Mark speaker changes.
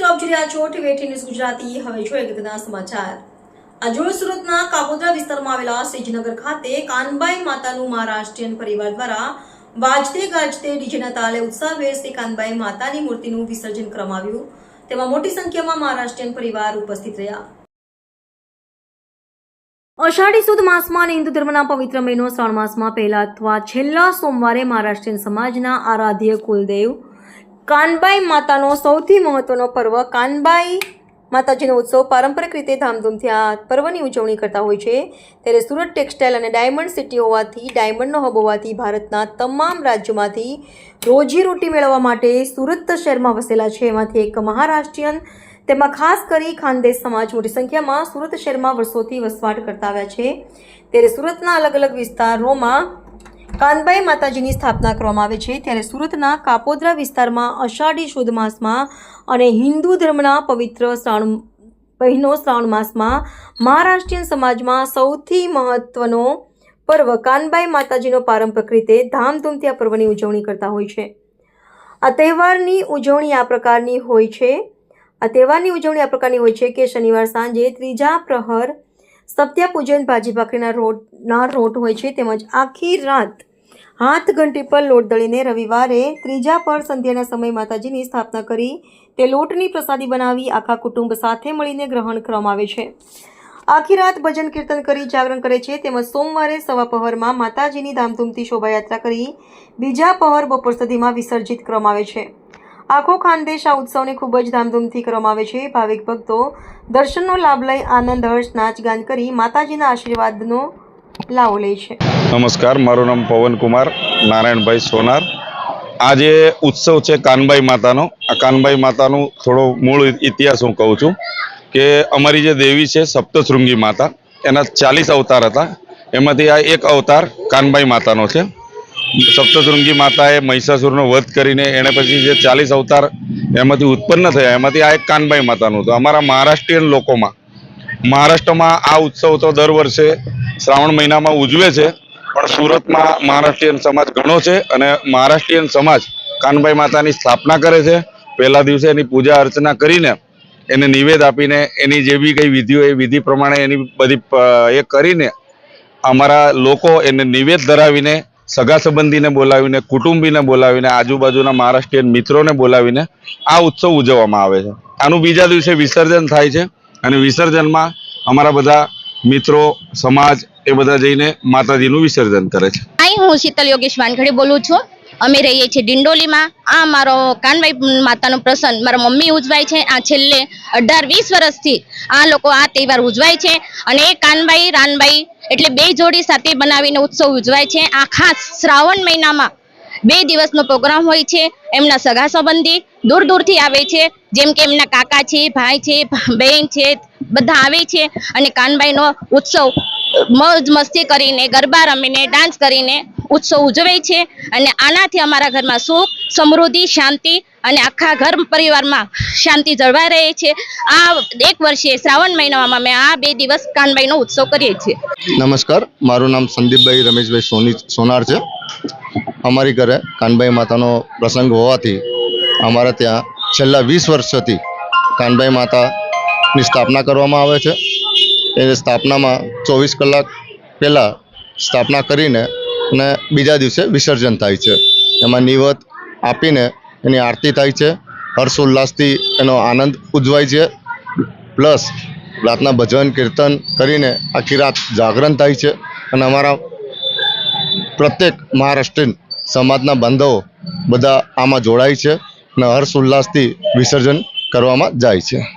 Speaker 1: વિસર્જન કરવામાં તેમાં મોટી સંખ્યામાં મહારાષ્ટ્રીયન પરિવાર ઉપસ્થિત રહ્યા. અષાઢી સુદ માસમાં હિન્દુ ધર્મના પવિત્ર મહિનો શ્રાવણ માસમાં પહેલા અથવા છેલ્લા સોમવારે મહારાષ્ટ્રીયન સમાજના આરાધ્ય કુલદેવ કાનબાઈ માતાનો સૌથી મહત્વનો પર્વ કાનબાઈ માતાજીનો ઉત્સવ પારંપરિક રીતે ધામધૂમથી આ પર્વની ઉજવણી કરતા હોય છે. ત્યારે સુરત ટેક્સટાઇલ અને ડાયમંડ સિટી હોવાથી, ડાયમંડનો હબ હોવાથી ભારતના તમામ રાજ્યોમાંથી રોજીરોટી મેળવવા માટે સુરત શહેરમાં વસેલા છે. એમાંથી એક મહારાષ્ટ્રીયન, તેમાં ખાસ કરી ખાનદેશ સમાજ મોટી સંખ્યામાં સુરત શહેરમાં વર્ષોથી વસવાટ કરતા આવ્યા છે. ત્યારે સુરતના અલગ અલગ વિસ્તારોમાં કાનબાઈ માતાજીની સ્થાપના કરવામાં આવે છે ત્યારે સુરતના કાપોદ્રા વિસ્તારમાં અષાઢી શુદ્ધ માસમાં અને હિન્દુ ધર્મના પવિત્ર શ્રાવણ મહિનો શ્રાવણ માસમાં મહારાષ્ટ્રીયન સમાજમાં સૌથી મહત્વનો પર્વ કાનબાઈ માતાજીનો પારંપરિક રીતે ધામધૂમથી આ પર્વની ઉજવણી કરતા હોય છે. આ તહેવારની ઉજવણી આ પ્રકારની હોય છે. આ તહેવારની ઉજવણી આ પ્રકારની હોય છે કે શનિવાર સાંજે ત્રીજા પ્રહર સત્યા પૂજન ભાજી ભાખરીના રોટના રોટ હોય છે તેમજ આખી રાત હાથ ઘંટી પર લોટ દળીને રવિવારે ત્રીજા પર સંધ્યાના સમય માતાજીની સ્થાપના કરી તે લોટની પ્રસાદી બનાવી આખા કુટુંબ સાથે મળીને ગ્રહણ કરવામાં આવે છે. આખી રાત ભજન કીર્તન કરી જાગરણ કરે છે તેમજ સોમવારે સવા પહોરમાં માતાજીની ધામધૂમથી શોભાયાત્રા કરી બીજા પહર બપોર સુધીમાં વિસર્જિત કરવામાં આવે છે. આખો ખાનદેશ આ ઉત્સવને ખૂબ જ ધામધૂમથી કરવામાં આવે છે. ભાવિક ભક્તો દર્શનનો લાભ લઈ આનંદ હર્ષ નાચ ગાન કરી માતાજીના આશીર્વાદનો લાવો લે છે.
Speaker 2: નમસ્કાર, મારું નામ પવન કુમાર, નારાયણભાઈ સોનાર. આ જે ઉત્સવ છે કાનબાઈ માતાનો. આ કાનબાઈ માતાનું થોડો મૂળ ઇતિહાસ હું કહું છું કે અમારી જે દેવી છે સપ્તશૃંગી માતા, એના ચાલીસ અવતાર હતા. એમાંથી આ એક અવતાર કાનબાઈ માતાનો છે. સપ્તશૃંગી માતાએ મહિષાસુરનો વધ કરીને એણે પછી જે ચાલીસ અવતાર એમાંથી ઉત્પન્ન થયા, એમાંથી આ એક કાનબાઈ માતાનું હતું. અમારા મહારાષ્ટ્રીયન લોકોમાં મહારાષ્ટ્રમાં આ ઉત્સવ તો દર વર્ષે શ્રાવણ મહિનામાં ઉજવે છે, પણ સુરતમાં મહારાષ્ટ્રીયન સમાજ ઘણો છે અને મહારાષ્ટ્રીયન સમાજ કાનભાઈ માતાની સ્થાપના કરે છે. પહેલા દિવસે એની પૂજા અર્ચના કરીને એને નિવેદ આપીને એની જે બી કંઈ વિધિઓ, એ વિધિ પ્રમાણે એની બધી એ કરીને અમારા લોકો એને નિવેદ ધરાવીને, સગા સંબંધીને બોલાવીને, કુટુંબીને બોલાવીને, આજુબાજુના મહારાષ્ટ્રીયન મિત્રોને બોલાવીને આ ઉત્સવ ઉજવવામાં આવે છે. આનું બીજા દિવસે વિસર્જન થાય છે. અને વિસર્જનમાં અમારા બધા મિત્રો, સમાજ એ બધા જઈને માતાજીનું વિસર્જન કરે છે.
Speaker 3: અહીં હું શીતલ યોગેશ વાનખડી બોલું છું. અમે રહીએ છીએ ડિંડોલીમાં. આ મારો કાનભાઈ માતાનો પ્રસંગ. મારા મમ્મી ઉજવાય છે. આ છેલ્લે અઢાર વીસ વર્ષથી આ લોકો આ તહેવાર ઉજવાય છે. અને એ કાનભાઈ, રાનભાઈ એટલે બે જોડી સાથે બનાવીને ઉત્સવ ઉજવાય છે. આ ખાસ શ્રાવણ મહિનામાં બે દિવસનો પ્રોગ્રામ હોય છે, એમના સગા સંબંધી દૂર દૂરથી આવે છે, જેમ કે એમના કાકા છે, ભાઈ છે, બહેન છે, બધા આવે છે અને કાનભાઈનો ઉત્સવ મોજ મસ્તી કરીને, ગરબા રમીને, ડાન્સ કરીને ઉત્સવ ઉજવે છે અને આનાથી અમારા ઘરમાં સુખ, સમૃદ્ધિ, શાંતિ અને આખા ઘર પરિવારમાં શાંતિ જળવાઈ રહે છે. આ એક વર્ષે શ્રાવણ મહિનામાં અમે આ બે દિવસ કાનભાઈનો ઉત્સવ કરીએ છીએ.
Speaker 4: નમસ્કાર, મારું નામ સંદીપભાઈ રમેશભાઈ સોની, સોનાર છે. અમારી ઘરે કાનભાઈ માતાનો પ્રસંગ હોવાથી અમારા ત્યાં છેલ્લા વીસ વર્ષથી કાનભાઈ માતાની સ્થાપના કરવામાં આવે છે. એ સ્થાપનામાં ચોવીસ કલાક પહેલાં સ્થાપના કરીને અને બીજા દિવસે વિસર્જન થાય છે. એમાં નિવત આપીને એની આરતી થાય છે. હર્ષ ઉલ્લાસથી એનો આનંદ ઉજવાય છે. પ્લસ રાતના ભજન, કીર્તન કરીને આખી રાત જાગરણ થાય છે. અને અમારા પ્રત્યેક મહારાષ્ટ્રીયન સમાજના બાંધવો બધા આમાં જોડાય છે. અને હર્ષ ઉલ્લાસથી વિસર્જન કરવામાં જાય છે.